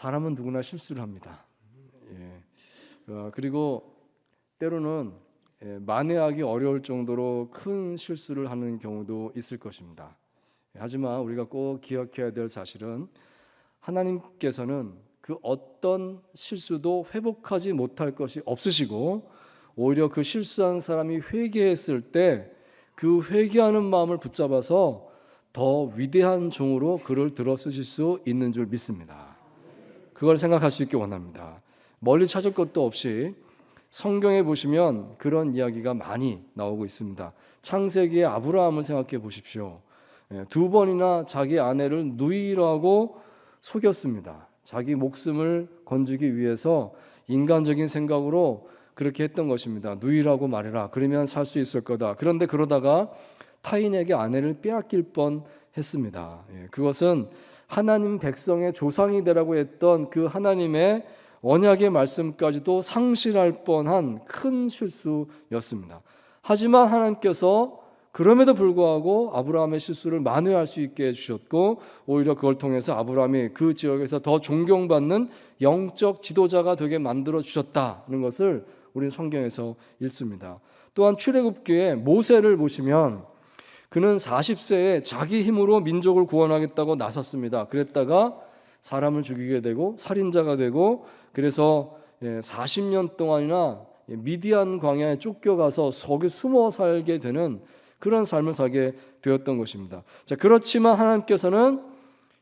사람은 누구나 실수를 합니다. 예. 어, 그리고 때로는 예, 만회하기 어려울 정도로 큰 실수를 하는 경우도 있을 것입니다. 하지만 우리가 꼭 기억해야 될 사실은 하나님께서는 그 어떤 실수도 회복하지 못할 것이 없으시고 오히려 그 실수한 사람이 회개했을 때 그 회개하는 마음을 붙잡아서 더 위대한 종으로 그를 들어 쓰실 수 있는 줄 믿습니다. 그걸 생각할 수 있게 원합니다. 멀리 찾을 것도 없이 성경에 보시면 그런 이야기가 많이 나오고 있습니다. 창세기의 아브라함을 생각해 보십시오. 예, 두 번이나 자기 아내를 누이라고 속였습니다. 자기 목숨을 건지기 위해서 인간적인 생각으로 그렇게 했던 것입니다. 누이라고 말해라. 그러면 살 수 있을 거다. 그런데 그러다가 타인에게 아내를 빼앗길 뻔 했습니다. 예, 그것은 하나님 백성의 조상이 되라고 했던 그 하나님의 언약의 말씀까지도 상실할 뻔한 큰 실수였습니다. 하지만 하나님께서 그럼에도 불구하고 아브라함의 실수를 만회할 수 있게 해주셨고 오히려 그걸 통해서 아브라함이 그 지역에서 더 존경받는 영적 지도자가 되게 만들어 주셨다는 것을 우리는 성경에서 읽습니다. 또한 출애굽기에 모세를 보시면 그는 40세에 자기 힘으로 민족을 구원하겠다고 나섰습니다. 그랬다가 사람을 죽이게 되고 살인자가 되고 그래서 40년 동안이나 미디안 광야에 쫓겨가서 속에 숨어 살게 되는 그런 삶을 살게 되었던 것입니다. 자, 그렇지만 하나님께서는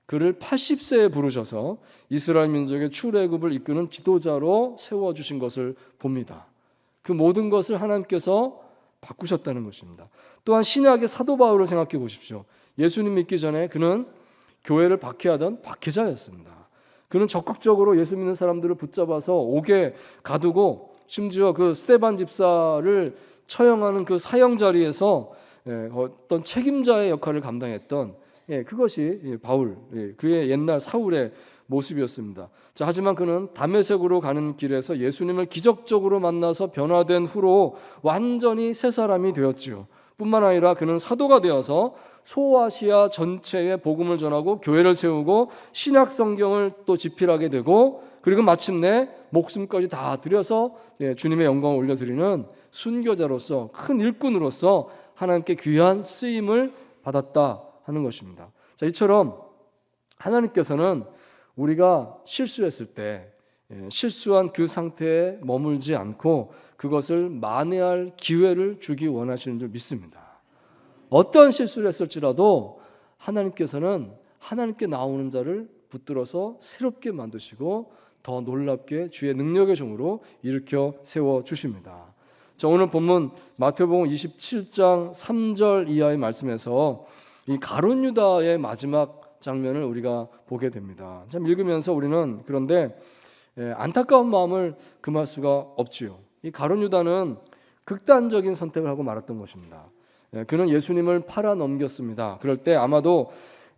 그를 80세에 부르셔서 이스라엘 민족의 출애굽을 이끄는 지도자로 세워 주신 것을 봅니다. 그 모든 것을 하나님께서 바꾸셨다는 것입니다. 또한 신약의 사도 바울을 생각해 보십시오. 예수님 믿기 전에 그는 교회를 박해하던 박해자였습니다. 그는 적극적으로 예수 믿는 사람들을 붙잡아서 옥에 가두고 심지어 그 스테반 집사를 처형하는 그 사형 자리에서 예, 어떤 책임자의 역할을 감당했던 예, 그것이 예, 바울 그의 옛날 사울의 모습이었습니다. 자, 하지만 그는 담메색으로 가는 길에서 예수님을 기적적으로 만나서 변화된 후로 완전히 새 사람이 되었지요. 뿐만 아니라 그는 사도가 되어서 소아시아 전체에 복음을 전하고 교회를 세우고 신약 성경을 또 집필하게 되고 그리고 마침내 목숨까지 다 들여서 주님의 영광을 올려드리는 순교자로서 큰 일꾼으로서 하나님께 귀한 쓰임을 받았다 하는 것입니다. 자, 이처럼 하나님께서는 우리가 실수했을 때 예, 실수한 그 상태에 머물지 않고 그것을 만회할 기회를 주기 원하시는 줄 믿습니다. 어떤 실수를 했을지라도 하나님께서는 하나님께 나오는 자를 붙들어서 새롭게 만드시고 더 놀랍게 주의 능력의 종으로 일으켜 세워 주십니다. 자, 오늘 본문 마태복음 27장 3절 이하의 말씀에서 이 가룟 유다의 마지막 장면을 우리가 보게 됩니다. 참 읽으면서 우리는 그런데 예, 안타까운 마음을 금할 수가 없지요. 이 가룟 유다는 극단적인 선택을 하고 말았던 것입니다. 예, 그는 예수님을 팔아 넘겼습니다. 그럴 때 아마도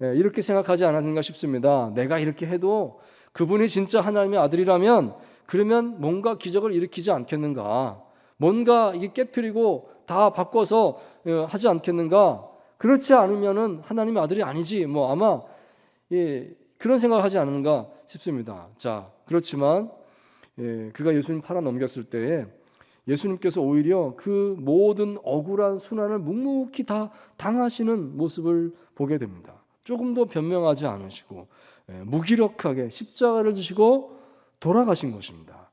예, 이렇게 생각하지 않았는가 싶습니다. 내가 이렇게 해도 그분이 진짜 하나님의 아들이라면 그러면 뭔가 기적을 일으키지 않겠는가? 뭔가 이게 깨뜨리고 다 바꿔서 어, 하지 않겠는가? 그렇지 않으면은 하나님의 아들이 아니지. 뭐 아마 예, 그런 생각을 하지 않은가 싶습니다. 자, 그렇지만 예, 그가 예수님 팔아 넘겼을 때에 예수님께서 오히려 그 모든 억울한 순환을 묵묵히 다 당하시는 모습을 보게 됩니다. 조금도 변명하지 않으시고 예, 무기력하게 십자가를 지시고 돌아가신 것입니다.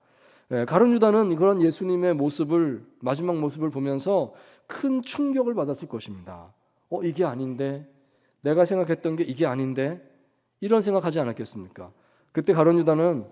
예, 가룟 유다는 그런 예수님의 모습을 마지막 모습을 보면서 큰 충격을 받았을 것입니다. 어 이게 아닌데 내가 생각했던 게 이게 아닌데 이런 생각하지 않았겠습니까? 그때 가룟 유다는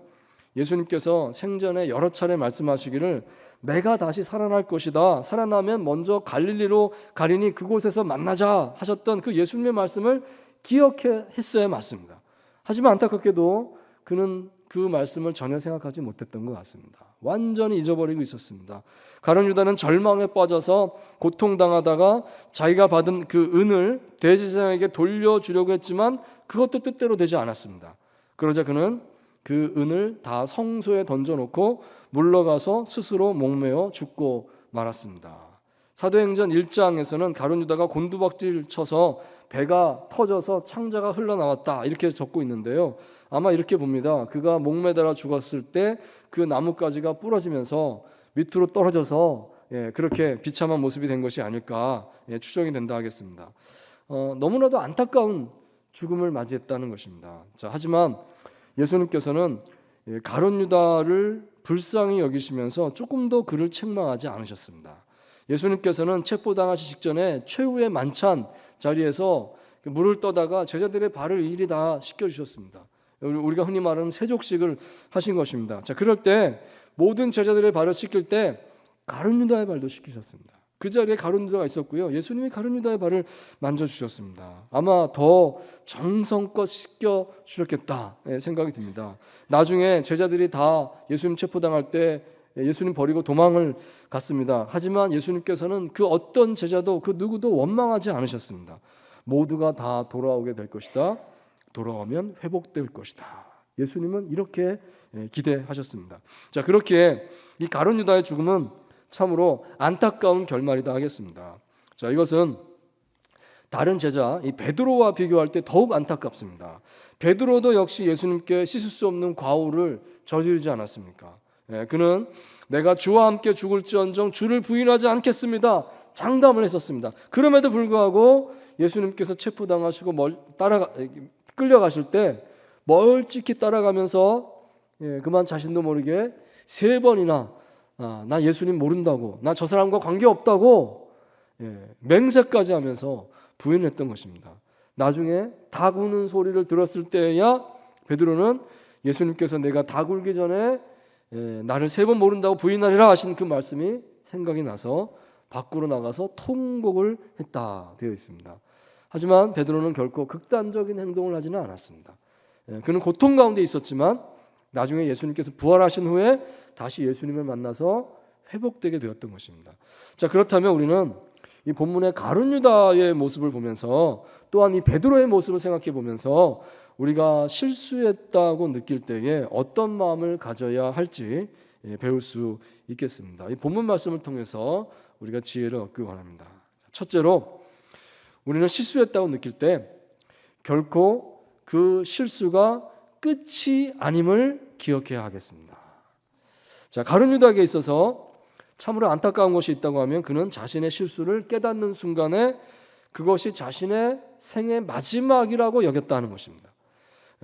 예수님께서 생전에 여러 차례 말씀하시기를 내가 다시 살아날 것이다. 살아나면 먼저 갈릴리로 가리니 그곳에서 만나자 하셨던 그 예수님의 말씀을 기억해 했어야 맞습니다. 하지만 안타깝게도 그는 그 말씀을 전혀 생각하지 못했던 것 같습니다. 완전히 잊어버리고 있었습니다. 가룟 유다는 절망에 빠져서 고통당하다가 자기가 받은 그 은을 대제사장에게 돌려주려고 했지만 그것도 뜻대로 되지 않았습니다. 그러자 그는 그 은을 다 성소에 던져놓고 물러가서 스스로 목매어 죽고 말았습니다. 사도행전 1장에서는 가룟 유다가 곤두박질 쳐서 배가 터져서 창자가 흘러나왔다 이렇게 적고 있는데요. 아마 이렇게 봅니다. 그가 목매달아 죽었을 때 그 나뭇가지가 부러지면서 밑으로 떨어져서 예, 그렇게 비참한 모습이 된 것이 아닐까 예, 추정이 된다 하겠습니다. 어, 너무나도 안타까운 죽음을 맞이했다는 것입니다. 자, 하지만 예수님께서는 예, 가론 유다를 불쌍히 여기시면서 조금 더 그를 책망하지 않으셨습니다. 예수님께서는 체포당하시 직전에 최후의 만찬 자리에서 그 물을 떠다가 제자들의 발을 일이 다 씻겨 주셨습니다. 우리가 흔히 말하는 세족식을 하신 것입니다. 자, 그럴 때 모든 제자들의 발을 씻길 때 가룟 유다의 발도 씻기셨습니다. 그 자리에 가룟 유다가 있었고요. 예수님이 가룟 유다의 발을 만져 주셨습니다. 아마 더 정성껏 씻겨 주셨겠다 예, 생각이 듭니다. 나중에 제자들이 다 예수님 체포당할 때 예수님 버리고 도망을 갔습니다. 하지만 예수님께서는 그 어떤 제자도 그 누구도 원망하지 않으셨습니다. 모두가 다 돌아오게 될 것이다. 돌아오면 회복될 것이다. 예수님은 이렇게 예, 기대하셨습니다. 자, 그렇게 이 가론 유다의 죽음은 참으로 안타까운 결말이다 하겠습니다. 자, 이것은 다른 제자 이 베드로와 비교할 때 더욱 안타깝습니다. 베드로도 역시 예수님께 씻을 수 없는 과오를 저지르지 않았습니까? 예, 그는 내가 주와 함께 죽을지언정 주를 부인하지 않겠습니다. 장담을 했었습니다. 그럼에도 불구하고 예수님께서 체포당하시고 멀, 따라 끌려가실 때 멀찍이 따라가면서 예, 그만 자신도 모르게 세 번이나 아, 나 예수님 모른다고 나 저 사람과 관계 없다고 예, 맹세까지 하면서 부인했던 것입니다. 나중에 닭 우는 소리를 들었을 때야 베드로는 예수님께서 내가 닭 울기 전에 예, 나를 세 번 모른다고 부인하리라 하신 그 말씀이 생각이 나서 밖으로 나가서 통곡을 했다 되어 있습니다. 하지만 베드로는 결코 극단적인 행동을 하지는 않았습니다. 예, 그는 고통 가운데 있었지만 나중에 예수님께서 부활하신 후에 다시 예수님을 만나서 회복되게 되었던 것입니다. 자 그렇다면 우리는 이 본문의 가룟 유다의 모습을 보면서 또한 이 베드로의 모습을 생각해 보면서 우리가 실수했다고 느낄 때에 어떤 마음을 가져야 할지 예, 배울 수 있겠습니다. 이 본문 말씀을 통해서 우리가 지혜를 얻기 원합니다. 첫째로 우리는 실수했다고 느낄 때 결코 그 실수가 끝이 아님을 기억해야 하겠습니다. 자, 가룟 유다에게 있어서 참으로 안타까운 것이 있다고 하면 그는 자신의 실수를 깨닫는 순간에 그것이 자신의 생의 마지막이라고 여겼다는 것입니다.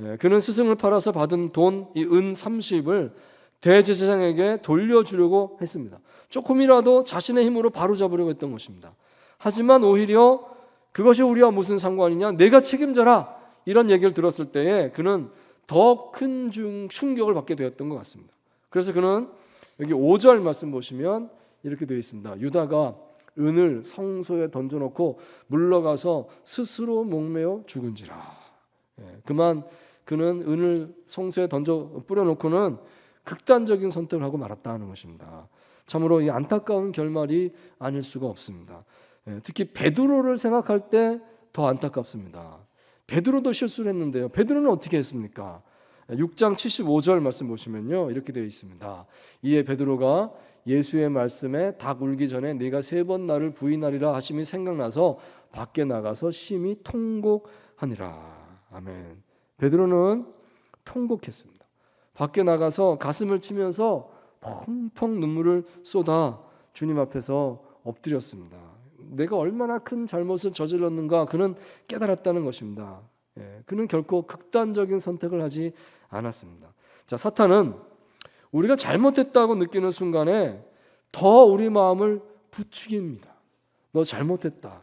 예, 그는 스승을 팔아서 받은 돈 이 은 30을 대제사장에게 돌려주려고 했습니다. 조금이라도 자신의 힘으로 바로잡으려고 했던 것입니다. 하지만 오히려 그것이 우리와 무슨 상관이냐? 내가 책임져라. 이런 얘기를 들었을 때에 그는 더 큰 충격을 받게 되었던 것 같습니다. 그래서 그는 여기 5절 말씀 보시면 이렇게 되어 있습니다. 유다가 은을 성소에 던져놓고 물러가서 스스로 목매어 죽은지라. 예, 그만 그는 은을 성소에 던져 뿌려놓고는 극단적인 선택을 하고 말았다는 것입니다. 참으로 이 안타까운 결말이 아닐 수가 없습니다. 예, 특히 베드로를 생각할 때 더 안타깝습니다. 베드로도 실수를 했는데요. 베드로는 어떻게 했습니까? 6장 75절 말씀 보시면요. 이렇게 되어 있습니다. 이에 베드로가 예수의 말씀에 닭 울기 전에 네가 세 번 나를 부인하리라 하심이 생각나서 밖에 나가서 심히 통곡하니라. 아멘. 베드로는 통곡했습니다. 밖에 나가서 가슴을 치면서 펑펑 눈물을 쏟아 주님 앞에서 엎드렸습니다. 내가 얼마나 큰 잘못을 저질렀는가 그는 깨달았다는 것입니다. 예, 그는 결코 극단적인 선택을 하지 않았습니다. 자, 사탄은 우리가 잘못했다고 느끼는 순간에 더 우리 마음을 부추깁니다. 너 잘못했다.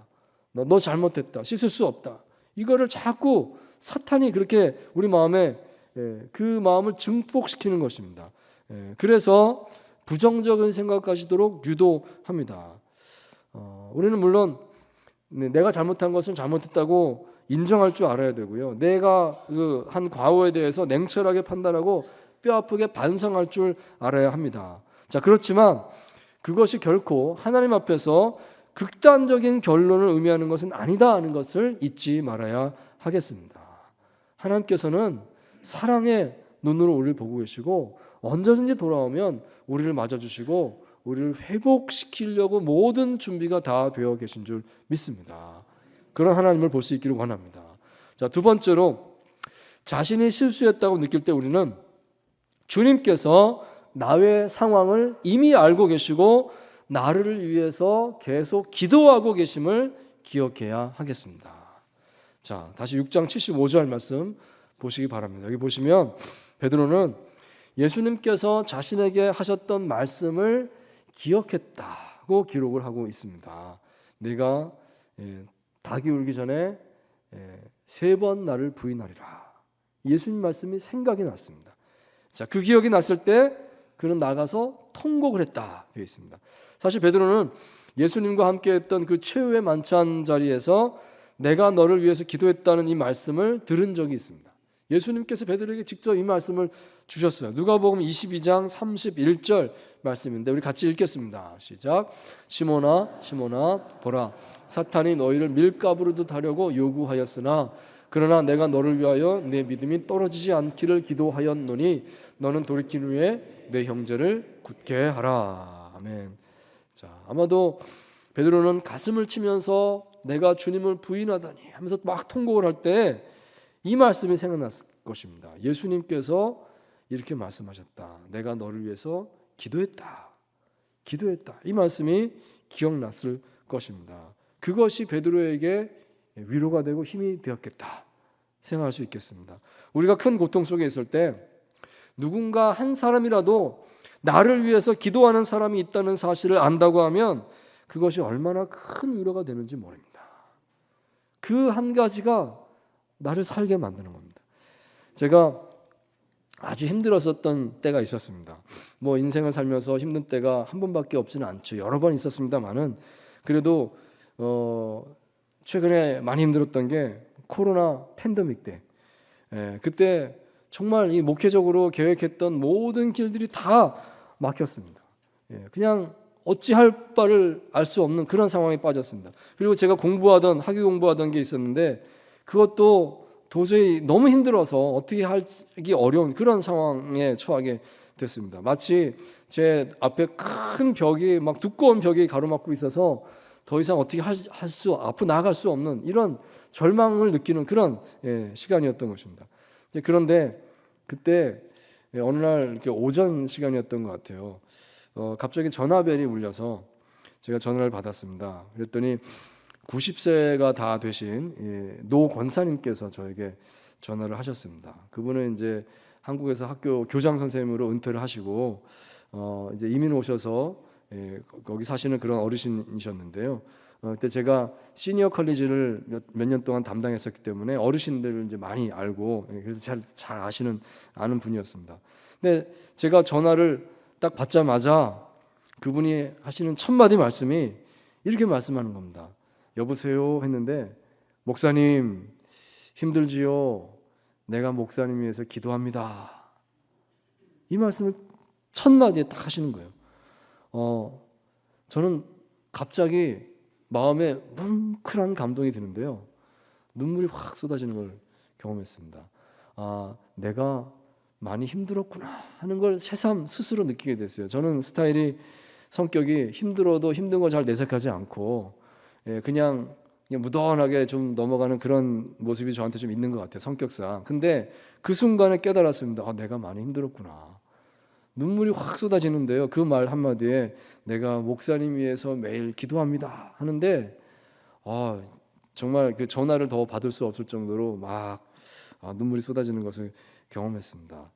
너, 너 잘못했다. 씻을 수 없다. 이거를 자꾸 사탄이 그렇게 우리 마음에 예, 그 마음을 증폭시키는 것입니다. 예, 그래서 부정적인 생각까지도록 유도합니다. 어, 우리는 물론 네, 내가 잘못한 것은 잘못했다고 인정할 줄 알아야 되고요. 내가 그 한 과오에 대해서 냉철하게 판단하고 뼈 아프게 반성할 줄 알아야 합니다. 자, 그렇지만 그것이 결코 하나님 앞에서 극단적인 결론을 의미하는 것은 아니다 하는 것을 잊지 말아야 하겠습니다. 하나님께서는 사랑의 눈으로 우리를 보고 계시고 언제든지 돌아오면 우리를 맞아주시고 우리를 회복시키려고 모든 준비가 다 되어 계신 줄 믿습니다. 그런 하나님을 볼 수 있기를 원합니다. 자, 두 번째로 자신이 실수했다고 느낄 때 우리는 주님께서 나의 상황을 이미 알고 계시고 나를 위해서 계속 기도하고 계심을 기억해야 하겠습니다. 자, 다시 6장 75절 말씀 보시기 바랍니다. 여기 보시면 베드로는 예수님께서 자신에게 하셨던 말씀을 기억했다고 기록을 하고 있습니다. 내가 예, 닭이 울기 전에 예, 세번 나를 부인하리라. 예수님 말씀이 생각이 났습니다. 자, 그 기억이 났을 때 그는 나가서 통곡을 했다 되어 있습니다. 사실 베드로는 예수님과 함께 했던 그 최후의 만찬 자리에서 내가 너를 위해서 기도했다는 이 말씀을 들은 적이 있습니다. 예수님께서 베드로에게 직접 이 말씀을 주셨어요. 누가복음 22장 31절 말씀인데 우리 같이 읽겠습니다. 시작. 시몬아 시몬아 보라 사탄이 너희를 밀가부르듯 하려고 요구하였으나 그러나 내가 너를 위하여 내 믿음이 떨어지지 않기를 기도하였노니 너는 돌이킨 후에 내 형제를 굳게 하라. 아멘. 자, 아마도 베드로는 가슴을 치면서 내가 주님을 부인하다니 하면서 막 통곡을 할 때 이 말씀이 생각났을 것입니다. 예수님께서 이렇게 말씀하셨다. 내가 너를 위해서 기도했다. 기도했다. 이 말씀이 기억났을 것입니다. 그것이 베드로에게 위로가 되고 힘이 되었겠다 생각할 수 있겠습니다. 우리가 큰 고통 속에 있을 때 누군가 한 사람이라도 나를 위해서 기도하는 사람이 있다는 사실을 안다고 하면 그것이 얼마나 큰 위로가 되는지 모릅니다. 그 한 가지가 나를 살게 만드는 겁니다. 제가 아주 힘들었었던 때가 있었습니다. 뭐 인생을 살면서 힘든 때가 한 번밖에 없지는 않죠. 여러 번 있었습니다만은 그래도 어 최근에 많이 힘들었던 게 코로나 팬데믹 때. 예, 그때 정말 이 목회적으로 계획했던 모든 길들이 다 막혔습니다. 예, 그냥 어찌할 바를 알 수 없는 그런 상황에 빠졌습니다. 그리고 제가 공부하던 학위 공부하던 게 있었는데 그것도 도저히 너무 힘들어서 어떻게 하기 어려운 그런 상황에 처하게 됐습니다. 마치 제 앞에 큰 벽이 막 두꺼운 벽이 가로막고 있어서 더 이상 어떻게 할 수 앞으로 나아갈 수 없는 이런 절망을 느끼는 그런 예, 시간이었던 것입니다. 그런데 그때 예, 어느 날 이렇게 오전 시간이었던 것 같아요. 어, 갑자기 전화벨이 울려서 제가 전화를 받았습니다. 그랬더니 90세가 다 되신 예, 노 권사님께서 저에게 전화를 하셨습니다. 그분은 이제 한국에서 학교 교장 선생님으로 은퇴를 하시고 어, 이제 이민 오셔서 예, 거기 사시는 그런 어르신이셨는데요. 어, 그때 제가 시니어 컬리지를 몇년 동안 담당했었기 때문에 어르신들을 이제 많이 알고 예, 그래서 잘, 잘 아시는 아는 분이었습니다. 근데 제가 전화를 딱 받자마자 그분이 하시는 첫 마디 말씀이 이렇게 말씀하는 겁니다. 여보세요 했는데 목사님 힘들지요. 내가 목사님 위해서 기도합니다. 이 말씀을 첫 마디에 딱 하시는 거예요. 어, 저는 갑자기 마음에 뭉클한 감동이 드는데요. 눈물이 확 쏟아지는 걸 경험했습니다. 아, 내가 많이 힘들었구나 하는 걸 새삼 스스로 느끼게 됐어요. 저는 스타일이 성격이 힘들어도 힘든 거 잘 내색하지 않고 예, 그냥, 그냥 무던하게 좀 넘어가는 그런 모습이 저한테 좀 있는 것 같아요. 성격상. 근데 그 순간에 깨달았습니다. 아, 내가 많이 힘들었구나. 눈물이 확 쏟아지는데요. 그 말 한마디에 내가 목사님 위해서 매일 기도합니다 하는데 아, 정말 그 전화를 더 받을 수 없을 정도로 막 아, 눈물이 쏟아지는 것을 경험했습니다.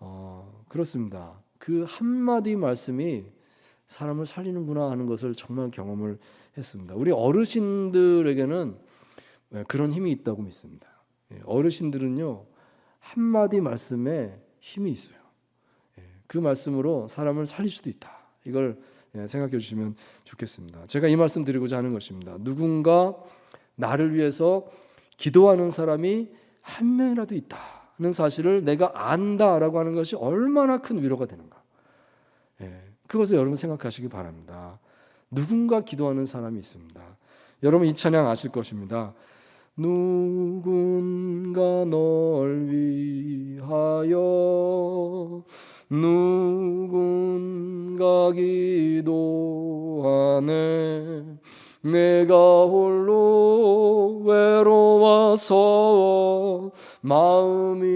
어, 그렇습니다. 그 한마디 말씀이 사람을 살리는구나 하는 것을 정말 경험을 했습니다. 우리 어르신들에게는 예, 그런 힘이 있다고 믿습니다. 예, 어르신들은요 한 마디 말씀에 힘이 있어요. 예, 그 말씀으로 사람을 살릴 수도 있다. 이걸 생각해 주시면 좋겠습니다. 제가 이 말씀 드리고자 하는 것입니다. 누군가 나를 위해서 기도하는 사람이 한 명이라도 있다는 사실을 내가 안다라고 하는 것이 얼마나 큰 위로가 되는가. 그것을 여러분 생각하시기 바랍니다. 누군가 기도하는 사람이 있습니다. 여러분 이 찬양 아실 것입니다. 누군가 널 위하여 누군가 기도하네 내가 홀로 외로워서 마음이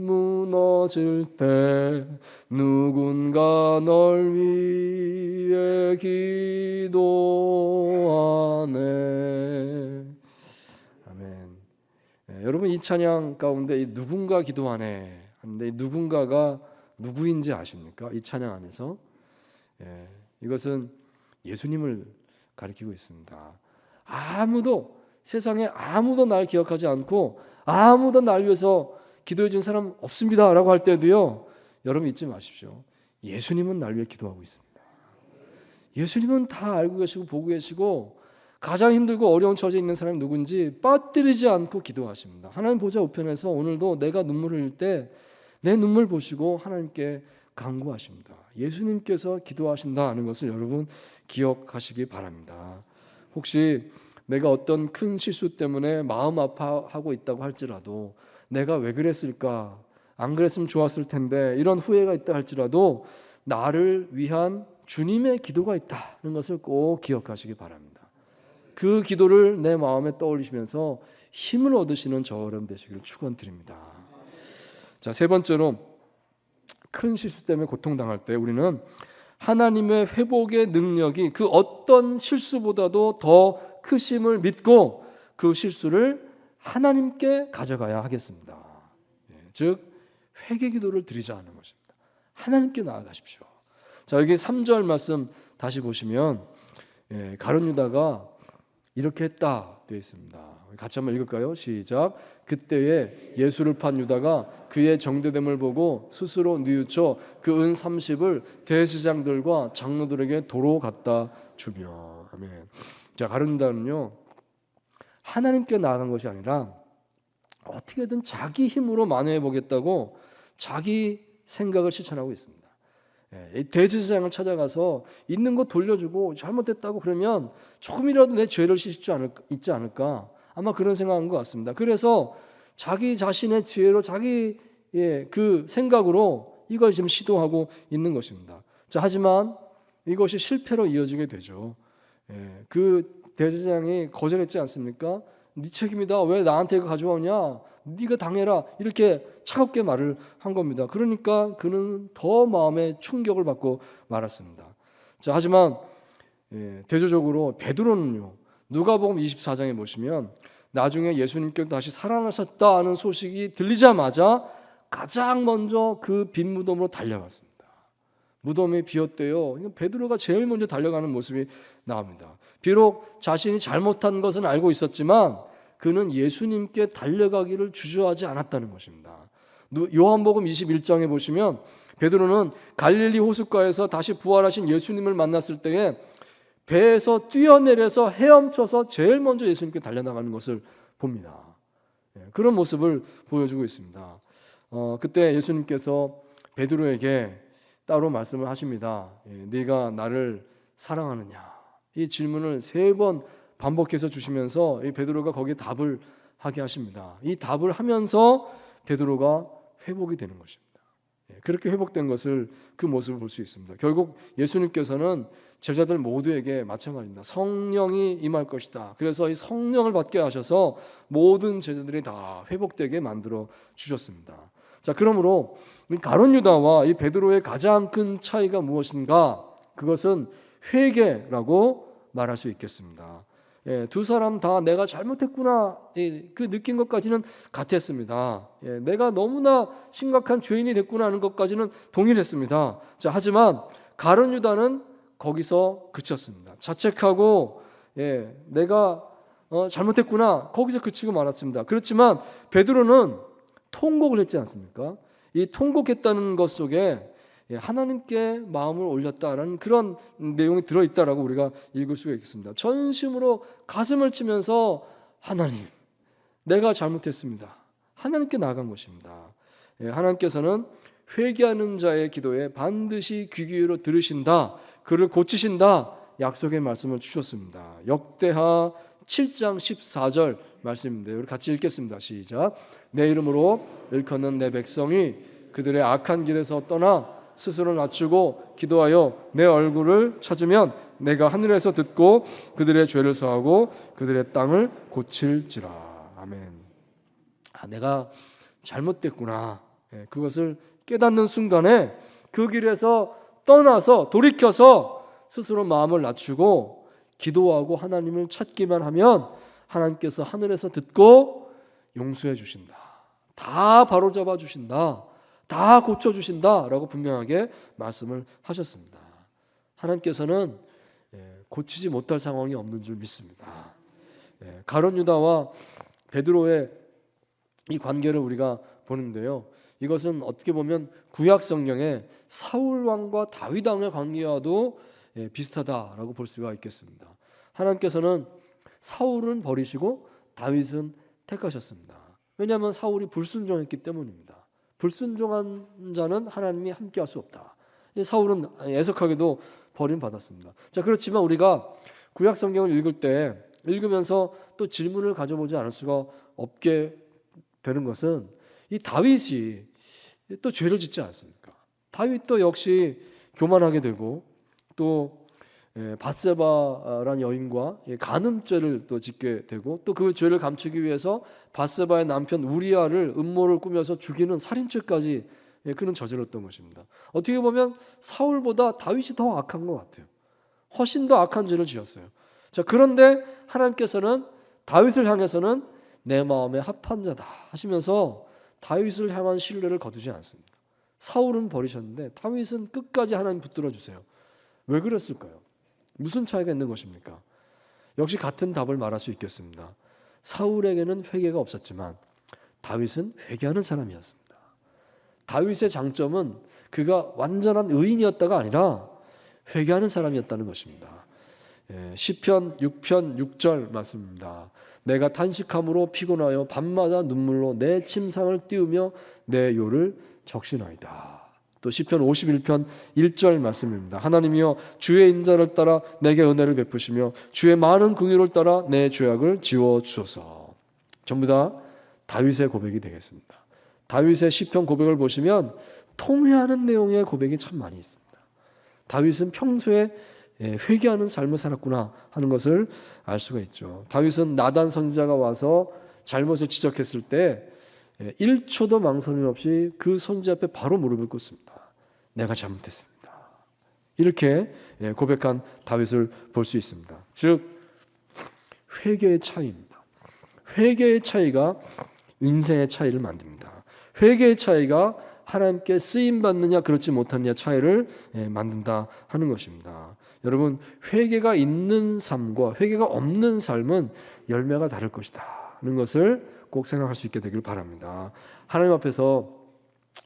무너질 때 누군가 널 위해 기도하네 아멘 예, 여러분 이 찬양 가운데 이 누군가 기도하네 하는데 이 누군가가 누구인지 아십니까? 이 찬양 안에서 예, 이것은 예수님을 가리키고 있습니다. 아무도 세상에 아무도 날 기억하지 않고 아무도 날 위해서 기도해 준 사람 없습니다라고 할 때도요. 여러분 잊지 마십시오. 예수님은 날 위해 기도하고 있습니다. 예수님은 다 알고 계시고 보고 계시고 가장 힘들고 어려운 처지에 있는 사람이 누군지 빠뜨리지 않고 기도하십니다. 하나님 보좌 우편에서 오늘도 내가 눈물을 흘릴 때 내 눈물 보시고 하나님께 간구하십니다. 예수님께서 기도하신다는 것을 여러분 기억하시기 바랍니다. 혹시 내가 어떤 큰 실수 때문에 마음 아파하고 있다고 할지라도 내가 왜 그랬을까? 안 그랬으면 좋았을 텐데 이런 후회가 있다 할지라도 나를 위한 주님의 기도가 있다는 것을 꼭 기억하시기 바랍니다. 그 기도를 내 마음에 떠올리시면서 힘을 얻으시는 저 여러분 되시기를 축원드립니다. 자, 세 번째로 큰 실수 때문에 고통당할 때 우리는 하나님의 회복의 능력이 그 어떤 실수보다도 더 크심을 믿고 그 실수를 하나님께 가져가야 하겠습니다. 예, 즉 회개 기도를 드리자는 것입니다. 하나님께 나아가십시오. 자 여기 3절 말씀 다시 보시면 예, 가룟 유다가 이렇게 했다 되어 있습니다. 같이 한번 읽을까요? 시작. 그때에 예수를 판 유다가 그의 정대됨을 보고 스스로 뉘우쳐 그 은 30을 대제장들과 장로들에게 도로 갖다 주며 아멘. 자, 가룟 유다는요. 하나님께 나아간 것이 아니라 어떻게든 자기 힘으로 만회해 보겠다고 자기 생각을 실천하고 있습니다. 예, 대제사장을 찾아가서 있는 거 돌려주고 잘못됐다고 그러면 조금이라도 내 죄를 씻을 수 않을, 있지 않을까 아마 그런 생각한 것 같습니다. 그래서 자기 자신의 지혜로 자기 예, 그 생각으로 이걸 지금 시도하고 있는 것입니다. 자, 하지만 이것이 실패로 이어지게 되죠. 예, 그 대제장이 거절했지 않습니까? 네 책임이다. 왜 나한테 가져오냐? 네가 당해라. 이렇게 차갑게 말을 한 겁니다. 그러니까 그는 더 마음에 충격을 받고 말았습니다. 자, 하지만 예, 대조적으로 베드로는요. 누가복음 24장에 보시면 나중에 예수님께서 다시 살아나셨다는 소식이 들리자마자 가장 먼저 그 빈 무덤으로 달려갔습니다. 무덤이 비었대요. 베드로가 제일 먼저 달려가는 모습이 나옵니다. 비록 자신이 잘못한 것은 알고 있었지만 그는 예수님께 달려가기를 주저하지 않았다는 것입니다. 요한복음 21장에 보시면 베드로는 갈릴리 호숫가에서 다시 부활하신 예수님을 만났을 때에 배에서 뛰어내려서 헤엄쳐서 제일 먼저 예수님께 달려나가는 것을 봅니다. 예, 그런 모습을 보여주고 있습니다. 어, 그때 예수님께서 베드로에게 따로 말씀을 하십니다. 예, 네가 나를 사랑하느냐? 이 질문을 세 번 반복해서 주시면서 이 베드로가 거기에 답을 하게 하십니다. 이 답을 하면서 베드로가 회복이 되는 것입니다. 예, 그렇게 회복된 것을 그 모습을 볼 수 있습니다. 결국 예수님께서는 제자들 모두에게 마찬가지입니다. 성령이 임할 것이다. 그래서 이 성령을 받게 하셔서 모든 제자들이 다 회복되게 만들어 주셨습니다. 자, 그러므로 가론 유다와 이 베드로의 가장 큰 차이가 무엇인가? 그것은 회개라고 말할 수 있겠습니다. 예, 두 사람 다 내가 잘못했구나 예, 그 느낀 것까지는 같았습니다. 예, 내가 너무나 심각한 죄인이 됐구나 하는 것까지는 동일했습니다. 자, 하지만 가론 유다는 거기서 그쳤습니다. 자책하고 예, 내가 어, 잘못했구나 거기서 그치고 말았습니다. 그렇지만 베드로는 통곡을 했지 않습니까? 이 통곡했다는 것 속에 예, 하나님께 마음을 올렸다라는 그런 내용이 들어 있다라고 우리가 읽을 수가 있습니다. 전심으로 가슴을 치면서 하나님, 내가 잘못했습니다. 하나님께 나간 것입니다. 예, 하나님께서는 회개하는 자의 기도에 반드시 귀 기울여 들으신다. 그를 고치신다. 약속의 말씀을 주셨습니다. 역대하 7장 14절 말씀인데 우리 같이 읽겠습니다. 시작. 내 이름으로 일컫는 내 백성이 그들의 악한 길에서 떠나 스스로 낮추고 기도하여 내 얼굴을 찾으면 내가 하늘에서 듣고 그들의 죄를 사하고 그들의 땅을 고칠지라. 아멘. 아, 내가 잘못됐구나. 예, 그것을 깨닫는 순간에 그 길에서 떠나서 돌이켜서 스스로 마음을 낮추고 기도하고 하나님을 찾기만 하면 하나님께서 하늘에서 듣고 용서해 주신다. 다 바로잡아 주신다. 다 고쳐 주신다라고 분명하게 말씀을 하셨습니다. 하나님께서는 예, 고치지 못할 상황이 없는 줄 믿습니다. 예, 가론 유다와 베드로의 이 관계를 우리가 보는데요. 이것은 어떻게 보면 구약 성경의 사울 왕과 다윗 왕의 관계와도 예, 비슷하다라고 볼 수가 있겠습니다. 하나님께서는 사울은 버리시고 다윗은 택하셨습니다. 왜냐하면 사울이 불순종했기 때문입니다. 불순종한 자는 하나님이 함께할 수 없다. 사울은 애석하게도 버림 받았습니다. 자 그렇지만 우리가 구약 성경을 읽을 때 읽으면서 또 질문을 가져보지 않을 수가 없게 되는 것은 이 다윗이 또 죄를 짓지 않습니까? 다윗도 역시 교만하게 되고 또 예, 바세바라는 여인과 간음죄를 또 짓게 되고 또 그 죄를 감추기 위해서 바세바의 남편 우리아를 음모를 꾸며서 죽이는 살인죄까지 예, 그는 저질렀던 것입니다. 어떻게 보면 사울보다 다윗이 더 악한 것 같아요. 훨씬 더 악한 죄를 지었어요. 자 그런데 하나님께서는 다윗을 향해서는 내 마음에 합한 자다 하시면서 다윗을 향한 신뢰를 거두지 않습니다. 사울은 버리셨는데 다윗은 끝까지 하나님 붙들어 주세요. 왜 그랬을까요? 무슨 차이가 있는 것입니까? 역시 같은 답을 말할 수 있겠습니다. 사울에게는 회개가 없었지만 다윗은 회개하는 사람이었습니다. 다윗의 장점은 그가 완전한 의인이었다가 아니라 회개하는 사람이었다는 것입니다. 예, 시편 6편 6절 말씀입니다. 내가 탄식함으로 피곤하여 밤마다 눈물로 내 침상을 띄우며 내 요를 적신하이다. 또 시편 51편 1절 말씀입니다. 하나님이여 주의 인자를 따라 내게 은혜를 베푸시며 주의 많은 긍휼을 따라 내 죄악을 지워 주소서. 전부 다 다윗의 고백이 되겠습니다. 다윗의 시편 고백을 보시면 통회하는 내용의 고백이 참 많이 있습니다. 다윗은 평소에 예, 회개하는 삶을 살았구나 하는 것을 알 수가 있죠. 다윗은 나단 선지자가 와서 잘못을 지적했을 때 1초도 예, 망설임 없이 그 선지 앞에 바로 무릎을 꿇습니다. 내가 잘못했습니다. 이렇게 예, 고백한 다윗을 볼 수 있습니다. 즉 회개의 차이입니다. 회개의 차이가 인생의 차이를 만듭니다. 회개의 차이가 하나님께 쓰임 받느냐 그렇지 못하느냐 차이를 만든다 하는 것입니다. 여러분 회개가 있는 삶과 회개가 없는 삶은 열매가 다를 것이다 하는 것을 꼭 생각할 수 있게 되길 바랍니다. 하나님 앞에서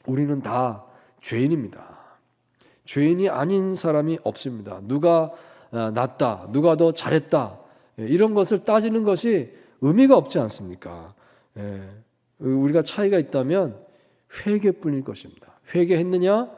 우리는 다 죄인입니다. 죄인이 아닌 사람이 없습니다. 누가 어, 낫다, 누가 더 잘했다 예, 이런 것을 따지는 것이 의미가 없지 않습니까? 예, 우리가 차이가 있다면 회개뿐일 것입니다. 회개했느냐,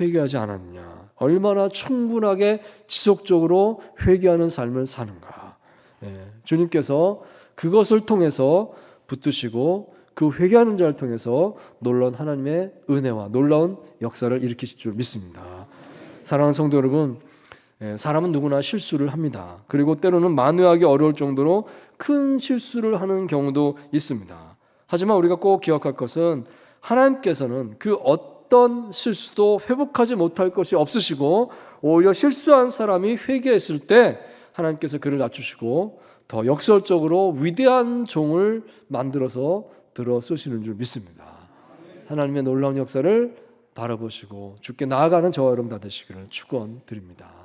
회개하지 않았느냐, 얼마나 충분하게 지속적으로 회개하는 삶을 사는가. 예, 주님께서 그것을 통해서 붙드시고 그 회개하는 자를 통해서 놀라운 하나님의 은혜와 놀라운 역사를 일으키실 줄 믿습니다. 사랑하는 성도 여러분, 예, 사람은 누구나 실수를 합니다. 그리고 때로는 만회하기 어려울 정도로 큰 실수를 하는 경우도 있습니다. 하지만 우리가 꼭 기억할 것은 하나님께서는 그 어떤 실수도 회복하지 못할 것이 없으시고 오히려 실수한 사람이 회개했을 때 하나님께서 그를 낮추시고 더 역설적으로 위대한 종을 만들어서 들어 쓰시는 줄 믿습니다. 하나님의 놀라운 역사를 바라보시고 주께 나아가는 저와 여러분 다 되시기를 축원드립니다.